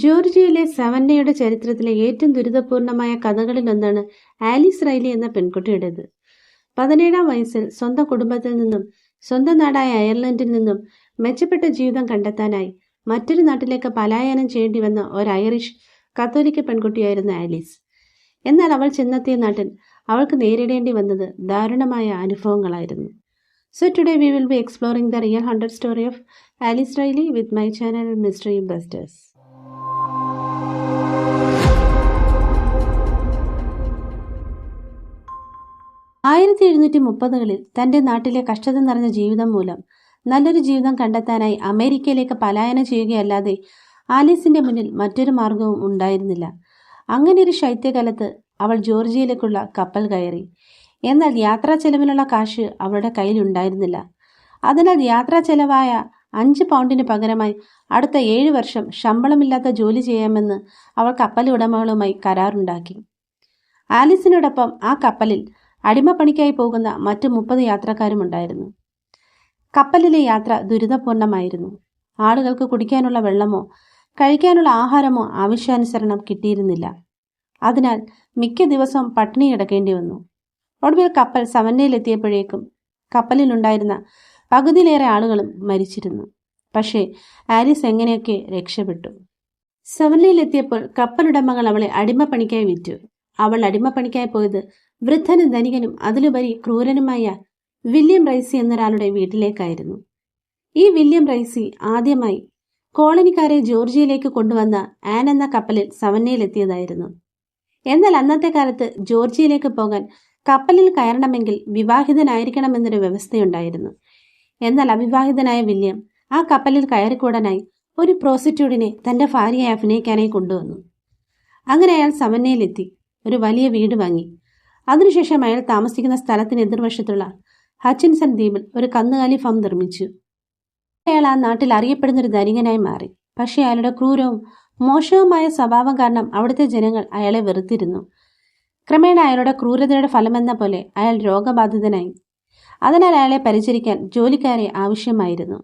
ജോർജിയയിലെ സവന്നയുടെ ചരിത്രത്തിലെ ഏറ്റവും ദുരിതപൂർണമായ കഥകളിലൊന്നാണ് Alice Riley എന്ന പെൺകുട്ടിയുടേത്. പതിനേഴാം വയസ്സിൽ സ്വന്തം കുടുംബത്തിൽ നിന്നും സ്വന്തം നാടായ അയർലൻഡിൽ നിന്നും മെച്ചപ്പെട്ട ജീവിതം കണ്ടെത്താനായി മറ്റൊരു നാട്ടിലേക്ക് പലായനം ചെയ്യേണ്ടി വന്ന ഒരു ഐറിഷ് കത്തോലിക്ക പെൺകുട്ടിയായിരുന്നു ആലീസ്. എന്നാൽ അവൾ ചെന്നെത്തിയ നാട്ടിൽ അവൾക്ക് നേരിടേണ്ടി വന്നത് ദാരുണമായ അനുഭവങ്ങളായിരുന്നു. So today we will be exploring the real hundred story of Alice Riley with my channel mystery busters ആയിരത്തി എഴുന്നൂറ്റി മുപ്പതുകളിൽ തന്റെ നാട്ടിലെ കഷ്ടത നിറഞ്ഞ ജീവിതം മൂലം നല്ലൊരു ജീവിതം കണ്ടെത്താനായി അമേരിക്കയിലേക്ക് പലായനം ചെയ്യുകയല്ലാതെ ആലീസിന്റെ മുന്നിൽ മറ്റൊരു മാർഗവും ഉണ്ടായിരുന്നില്ല. അങ്ങനെ ഒരു ശൈത്യകാലത്ത് അവൾ ജോർജിയയിലേക്കുള്ള കപ്പൽ കയറി. എന്നാൽ യാത്രാ ചെലവിനുള്ള കാശ് അവളുടെ കയ്യിൽ ഉണ്ടായിരുന്നില്ല. അതിനാൽ യാത്രാ ചെലവായ അഞ്ച് പൗണ്ടിന് പകരമായി അടുത്ത ഏഴ് വർഷം ശമ്പളമില്ലാത്ത ജോലി ചെയ്യാമെന്ന് അവൾ കപ്പൽ ഉടമകളുമായി കരാറുണ്ടാക്കി. ആലിസിനോടൊപ്പം ആ കപ്പലിൽ അടിമപ്പണിക്കായി പോകുന്ന മറ്റു മുപ്പത് യാത്രക്കാരുമുണ്ടായിരുന്നു. കപ്പലിലെ യാത്ര ദുരിതപൂർണമായിരുന്നു. ആളുകൾക്ക് കുടിക്കാനുള്ള വെള്ളമോ കഴിക്കാനുള്ള ആഹാരമോ ആവശ്യാനുസരണം കിട്ടിയിരുന്നില്ല. അതിനാൽ മിക്ക ദിവസവും പട്ടിണി കിടക്കേണ്ടി വന്നു. ഒടുവിൽ കപ്പൽ സമന്നയിലെത്തിയപ്പോഴേക്കും കപ്പലിലുണ്ടായിരുന്ന പകുതിയിലേറെ ആളുകളും മരിച്ചിരുന്നു. പക്ഷേ ആലിസ് എങ്ങനെയൊക്കെ രക്ഷപ്പെട്ടു? സെവനിലെത്തിയപ്പോൾ കപ്പലുടമകൾ അവളെ അടിമപ്പണിക്കായി വിറ്റു. അവൾ അടിമപ്പണിക്കായി പോയത് വൃദ്ധനും ധനികനും അതിലുപരി ക്രൂരനുമായ വില്യം റൈസി എന്നൊരാളുടെ വീട്ടിലേക്കായിരുന്നു. ഈ വില്യം റൈസി ആദ്യമായി കോളനിക്കാരെ ജോർജിയയിലേക്ക് കൊണ്ടുവന്ന ആൻ എന്ന കപ്പലിൽ സവന്നയിലെത്തിയതായിരുന്നു. എന്നാൽ അന്നത്തെ കാലത്ത് ജോർജിയയിലേക്ക് പോകാൻ കപ്പലിൽ കയറണമെങ്കിൽ വിവാഹിതനായിരിക്കണമെന്നൊരു വ്യവസ്ഥയുണ്ടായിരുന്നു. എന്നാൽ അവിവാഹിതനായ വില്യം ആ കപ്പലിൽ കയറിക്കൂടാനായി ഒരു പ്രോസിറ്റ്യൂട്ടിനെ തന്റെ ഭാര്യയെ അഭിനയിക്കാനായി കൊണ്ടുവന്നു. അങ്ങനെ അയാൾ സവന്നയിലെത്തി ഒരു വലിയ വീട് വാങ്ങി. അതിനുശേഷം അയാൾ താമസിക്കുന്ന സ്ഥലത്തിന് എതിർവശത്തുള്ള ഹച്ചിൻസൺ ദ്വീപിൽ ഒരു കന്നുകാലി ഫാം നിർമ്മിച്ചു. അയാൾ ആ നാട്ടിൽ അറിയപ്പെടുന്ന ഒരു ധനികനായി മാറി. പക്ഷേ അയാളുടെ ക്രൂരവും മോശവുമായ സ്വഭാവം കാരണം അവിടുത്തെ ജനങ്ങൾ അയാളെ വെറുത്തിരുന്നു. ക്രമേണ അയാളുടെ ക്രൂരതയുടെ ഫലമെന്ന പോലെ അയാൾ രോഗബാധിതനായി. അതിനാൽ അയാളെ പരിചരിക്കാൻ ജോലിക്കാരെ ആവശ്യമായിരുന്നു.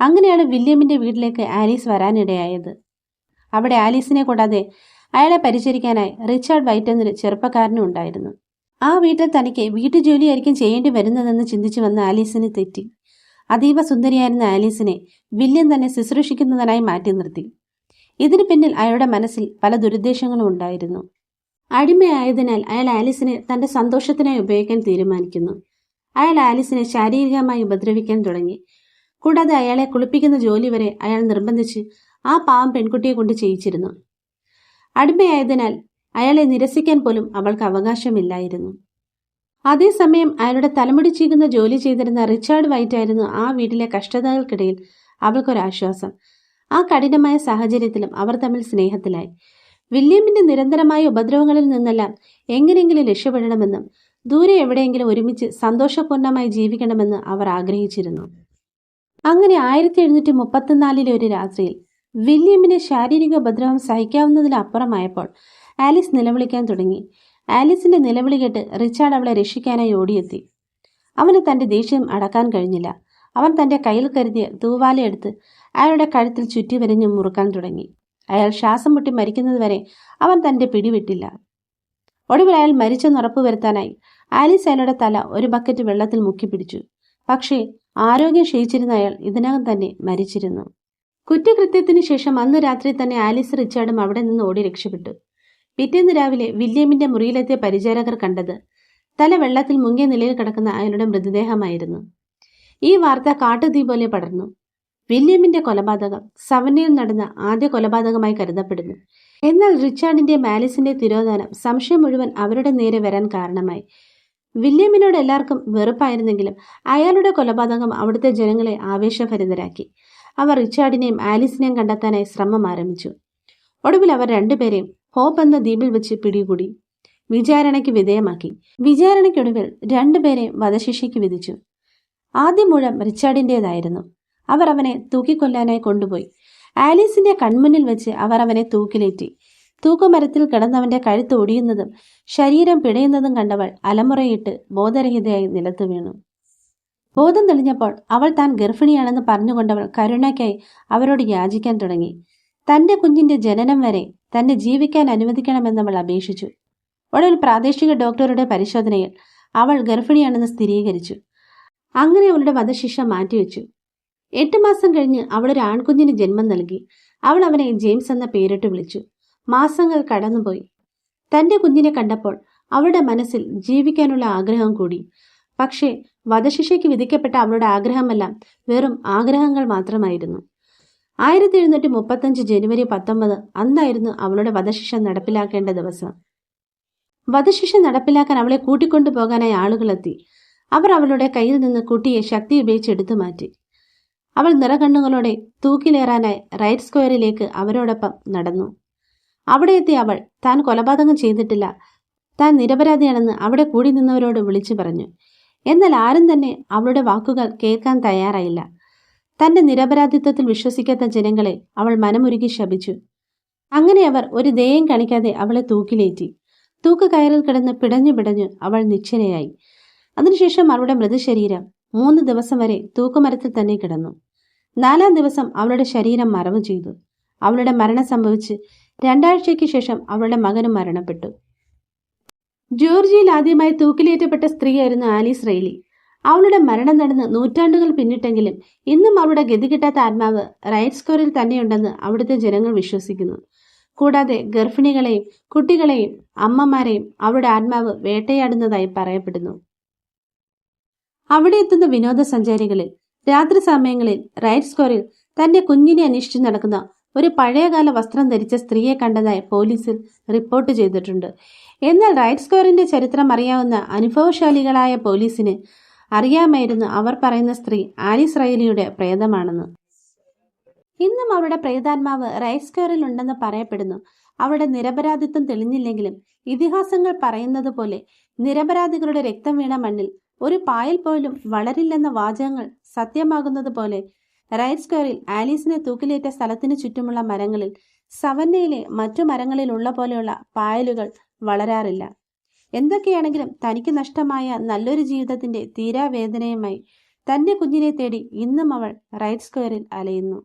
അങ്ങനെയാണ് വില്യമിന്റെ വീട്ടിലേക്ക് ആലീസ് വരാനിടയായത്. അവിടെ ആലീസിനെ കൂടാതെ അയാളെ പരിചരിക്കാനായി റിച്ചാർഡ് വൈറ്റ് എന്നൊരു ചെറുപ്പക്കാരനും ഉണ്ടായിരുന്നു. ആ വീട്ടിൽ തനിക്ക് വീട്ടുജോലിയായിരിക്കും ചെയ്യേണ്ടി വരുന്നതെന്ന് ചിന്തിച്ചു വന്ന ആലീസിന് തെറ്റി. അതീവ സുന്ദരിയായിരുന്ന ആലീസിനെ വില്യം തന്നെ ശുശ്രൂഷിക്കുന്നതിനായി മാറ്റി നിർത്തി. ഇതിനു പിന്നിൽ അയാളുടെ മനസ്സിൽ പല ദുരുദ്ദേശങ്ങളും ഉണ്ടായിരുന്നു. അടിമയായതിനാൽ അയാൾ ആലീസിനെ തന്റെ സന്തോഷത്തിനായി ഉപയോഗിക്കാൻ തീരുമാനിക്കുന്നു. അയാൾ ആലീസിനെ ശാരീരികമായി ഉപദ്രവിക്കാൻ തുടങ്ങി. കൂടാതെ അയാളെ കുളിപ്പിക്കുന്ന ജോലി വരെ അയാൾ നിർബന്ധിച്ച് ആ പാവം പെൺകുട്ടിയെ കൊണ്ട് ചെയ്യിച്ചിരുന്നു. അടിമയായതിനാൽ അയാളെ നിരസിക്കാൻ പോലും അവൾക്ക് അവകാശമില്ലായിരുന്നു. അതേസമയം അയാളുടെ തലമുടി ചീകുന്ന ജോലി ചെയ്തിരുന്ന റിച്ചാർഡ് വൈറ്റ് ആയിരുന്നു ആ വീട്ടിലെ കഷ്ടതകൾക്കിടയിൽ അവൾക്കൊരാശ്വാസം. ആ കഠിനമായ സാഹചര്യത്തിലും അവർ തമ്മിൽ സ്നേഹത്തിലായി. വില്യമിന്റെ നിരന്തരമായ ഉപദ്രവങ്ങളിൽ നിന്നെല്ലാം എങ്ങനെയെങ്കിലും രക്ഷപ്പെടണമെന്നും ദൂരെ എവിടെയെങ്കിലും ഒരുമിച്ച് സന്തോഷപൂർണമായി ജീവിക്കണമെന്ന് അവർ ആഗ്രഹിച്ചിരുന്നു. അങ്ങനെ ആയിരത്തി എഴുന്നൂറ്റി മുപ്പത്തിനാലിലെ ഒരു രാത്രിയിൽ വില്യമിന് ശാരീരിക ഉപദ്രവം സഹിക്കാവുന്നതിലപ്പുറമായപ്പോൾ ആലിസ് നിലവിളിക്കാൻ തുടങ്ങി. ആലിസിന്റെ നിലവിളി കേട്ട് റിച്ചാർഡ് അവളെ രക്ഷിക്കാനായി ഓടിയെത്തി. അവന് തന്റെ ദേഷ്യം അടക്കാൻ കഴിഞ്ഞില്ല. അവൻ തന്റെ കയ്യിൽ കരുതിയ തൂവാലയെടുത്ത് അയാളുടെ കഴുത്തിൽ ചുറ്റി വരഞ്ഞ് മുറുക്കാൻ തുടങ്ങി. അയാൾ ശ്വാസം മുട്ടി മരിക്കുന്നതുവരെ അവൻ തന്റെ പിടിവിട്ടില്ല. ഒടുവിൽ അയാൾ മരിച്ചെന്ന് ഉറപ്പുവരുത്താനായി ആലിസ് അയാളുടെ തല ഒരു ബക്കറ്റ് വെള്ളത്തിൽ മുക്കി പിടിച്ചു. പക്ഷേ ആരോഗ്യം ക്ഷയിച്ചിരുന്ന അയാൾ ഇതിനകം തന്നെ മരിച്ചിരുന്നു. കുറ്റകൃത്യത്തിന് ശേഷം അന്ന് രാത്രി തന്നെ ആലിസ് റിച്ചാർഡും അവിടെ നിന്ന് ഓടി രക്ഷപ്പെട്ടു. പിറ്റേന്ന് രാവിലെ വില്യമിന്റെ മുറിയിലെത്തിയ പരിചാരകർ കണ്ടത് തല വെള്ളത്തിൽ മുങ്ങിയ നിലയിൽ കിടക്കുന്ന അയാളുടെ മൃതദേഹമായിരുന്നു. ഈ വാർത്ത കാട്ടുതീ പോലെ പടർന്നു. വില്യമിന്റെ കൊലപാതകം സവനയിൽ നടന്ന ആദ്യ കൊലപാതകമായി കരുതപ്പെടുന്നു. എന്നാൽ റിച്ചാർഡിന്റെ മാലിസിന്റെ തിരോധാനം സംശയം മുഴുവൻ അവരുടെ നേരെ വരാൻ കാരണമായി. വില്യമിനോട് എല്ലാവർക്കും വെറുപ്പായിരുന്നെങ്കിലും അയാളുടെ കൊലപാതകം അവിടുത്തെ ജനങ്ങളെ ആവേശഭരിതരാക്കി. അവർ റിച്ചാർഡിനെയും ആലിസിനെയും കണ്ടെത്താനായി ശ്രമം ആരംഭിച്ചു. ഒടുവിൽ അവർ രണ്ടുപേരെയും ഹോപ്പ് എന്ന ദ്വീപിൽ വെച്ച് പിടികൂടി. വിചാരണയ്ക്ക് വിധേയമാക്കി. വിചാരണയ്ക്കൊടുവിൽ രണ്ടുപേരെ വധശിക്ഷയ്ക്ക് വിധിച്ചു. ആദ്യ മുഴം റിച്ചാർഡിന്റെതായിരുന്നു അവർ അവനെ തൂക്കിക്കൊല്ലാനായി കൊണ്ടുപോയി. ആലീസിന്റെ കൺമുന്നിൽ വെച്ച് അവർ അവനെ തൂക്കിലേറ്റി. തൂക്കുമരത്തിൽ കിടന്നവന്റെ കഴുത്ത് ഒടിയുന്നതും ശരീരം പിടയുന്നതും കണ്ടവൾ അലമുറയിട്ട് ബോധരഹിതയായി നിലത്ത് വീണു. ബോധം തെളിഞ്ഞപ്പോൾ അവൾ താൻ ഗർഭിണിയാണെന്ന് പറഞ്ഞുകൊണ്ടവൾ കരുണയ്ക്കായി അവരോട് യാചിക്കാൻ തുടങ്ങി. തന്റെ കുഞ്ഞിന്റെ ജനനം വരെ തന്നെ ജീവിക്കാൻ അനുവദിക്കണമെന്ന് അവൾ അപേക്ഷിച്ചു. ഒടുവിൽ പ്രാദേശിക ഡോക്ടറുടെ പരിശോധനയിൽ അവൾ ഗർഭിണിയാണെന്ന് സ്ഥിരീകരിച്ചു. അങ്ങനെ അവളുടെ വധശിക്ഷ മാറ്റിവെച്ചു. എട്ട് മാസം കഴിഞ്ഞ് അവൾ ഒരു ആൺകുഞ്ഞിന് ജന്മം നൽകി. അവൾ അവനെ ജെയിംസ് എന്ന പേരിട്ട് വിളിച്ചു. മാസങ്ങൾ കടന്നുപോയി. തന്റെ കുഞ്ഞിനെ കണ്ടപ്പോൾ അവളുടെ മനസ്സിൽ ജീവിക്കാനുള്ള ആഗ്രഹം കൂടി. പക്ഷേ വധശിക്ഷയ്ക്ക് വിധിക്കപ്പെട്ട അവളുടെ ആഗ്രഹമെല്ലാം വെറും ആഗ്രഹങ്ങൾ മാത്രമായിരുന്നു. ആയിരത്തി എഴുന്നൂറ്റി മുപ്പത്തഞ്ച് ജനുവരി പത്തൊമ്പത് അന്നായിരുന്നു അവളുടെ വധശിക്ഷ നടപ്പിലാക്കേണ്ട ദിവസം. വധശിക്ഷ നടപ്പിലാക്കാൻ അവളെ കൂട്ടിക്കൊണ്ടു പോകാനായി ആളുകളെത്തി. അവർ അവളുടെ കയ്യിൽ നിന്ന് കുട്ടിയെ ശക്തി ഉപയോഗിച്ച് എടുത്തു മാറ്റി. അവൾ നിറകണ്ണുകളോടെ തൂക്കിലേറാനായി റൈറ്റ് സ്ക്വയറിലേക്ക് അവരോടൊപ്പം നടന്നു. അവിടെ എത്തി അവൾ താൻ കൊലപാതകം ചെയ്തിട്ടില്ല. താൻ നിരപരാധിയാണെന്ന് അവിടെ കൂടി നിന്നവരോട് വിളിച്ചു പറഞ്ഞു. എന്നാൽ ആരും തന്നെ അവളുടെ വാക്കുകൾ കേൾക്കാൻ തയ്യാറായില്ല. തന്റെ നിരപരാധിത്വത്തിൽ വിശ്വസിക്കാത്ത ജനങ്ങളെ അവൾ മനമുരുകി ശപിച്ചു. അങ്ങനെ അവർ ഒരു ദയം കാണിക്കാതെ അവളെ തൂക്കിലേറ്റി. തൂക്ക് കയറിൽ കിടന്ന് പിടഞ്ഞു പിടഞ്ഞു അവൾ നിശ്ചലയായി അതിനുശേഷം അവളുടെ മൃതശരീരം മൂന്ന് ദിവസം വരെ തൂക്കുമരത്തിൽ തന്നെ കിടന്നു. നാലാം ദിവസം അവളുടെ ശരീരം മറവ് ചെയ്തു. അവളുടെ മരണം സംഭവിച്ച് രണ്ടാഴ്ചയ്ക്ക് ശേഷം അവളുടെ മകനും മരണപ്പെട്ടു. ജോർജിയയിൽ ആദ്യമായി തൂക്കിലേറ്റപ്പെട്ട സ്ത്രീയായിരുന്നു ആലീസ് റെയ്ലി. അവളുടെ മരണം നടന്ന് നൂറ്റാണ്ടുകൾ പിന്നിട്ടെങ്കിലും ഇന്നും അവളുടെ ഗതി കിട്ടാത്ത ആത്മാവ് റൈറ്റ് സ്കോറിൽ തന്നെയുണ്ടെന്ന് അവിടുത്തെ ജനങ്ങൾ വിശ്വസിക്കുന്നു. കൂടാതെ ഗർഭിണികളെയും കുട്ടികളെയും അമ്മമാരെയും അവളുടെ ആത്മാവ് വേട്ടയാടുന്നതായി പറയപ്പെടുന്നു. അവിടെ എത്തുന്ന വിനോദസഞ്ചാരികളിൽ രാത്രി സമയങ്ങളിൽ റൈറ്റ് സ്കോറിൽ തന്റെ കുഞ്ഞിനെ അന്വേഷിച്ച് നടക്കുന്ന ഒരു പഴയകാല വസ്ത്രം ധരിച്ച സ്ത്രീയെ കണ്ടതായി പോലീസിൽ റിപ്പോർട്ട് ചെയ്തിട്ടുണ്ട്. എന്നാൽ റൈറ്റ് സ്ക്വയറിന്റെ ചരിത്രം അറിയാവുന്ന അനുഭവശാലികളായ പോലീസിന് അറിയാമായിരുന്നു അവർ പറയുന്ന സ്ത്രീ ആലിസ് റൈലിയുടെ പ്രേതമാണെന്ന്. ഇന്നും അവരുടെ പ്രേതാത്മാവ് റൈസ് സ്ക്വയറിൽ ഉണ്ടെന്ന് പറയപ്പെടുന്നു. അവരുടെ നിരപരാധിത്വം തെളിഞ്ഞില്ലെങ്കിലും ഇതിഹാസങ്ങൾ പറയുന്നത് പോലെ നിരപരാധികളുടെ രക്തം വീണ മണ്ണിൽ ഒരു പായൽ പോലും വളരില്ലെന്ന വാചകങ്ങൾ സത്യമാകുന്നത് പോലെ റൈറ്റ് സ്ക്വയറിൽ ആലീസിനെ തൂക്കിലേറ്റ സ്ഥലത്തിന് ചുറ്റുമുള്ള മരങ്ങളിൽ സവന്നയിലെ മറ്റു മരങ്ങളിൽ ഉള്ള പോലെയുള്ള പായലുകൾ വളരാറില്ല. എന്തൊക്കെയാണെങ്കിലും തനിക്ക് നഷ്ടമായ നല്ലൊരു ജീവിതത്തിന്റെ തീരാവേദനയുമായി തന്റെ കുഞ്ഞിനെ തേടി ഇന്നും അവൾ റൈറ്റ് സ്ക്വയറിൽ അലയുന്നു.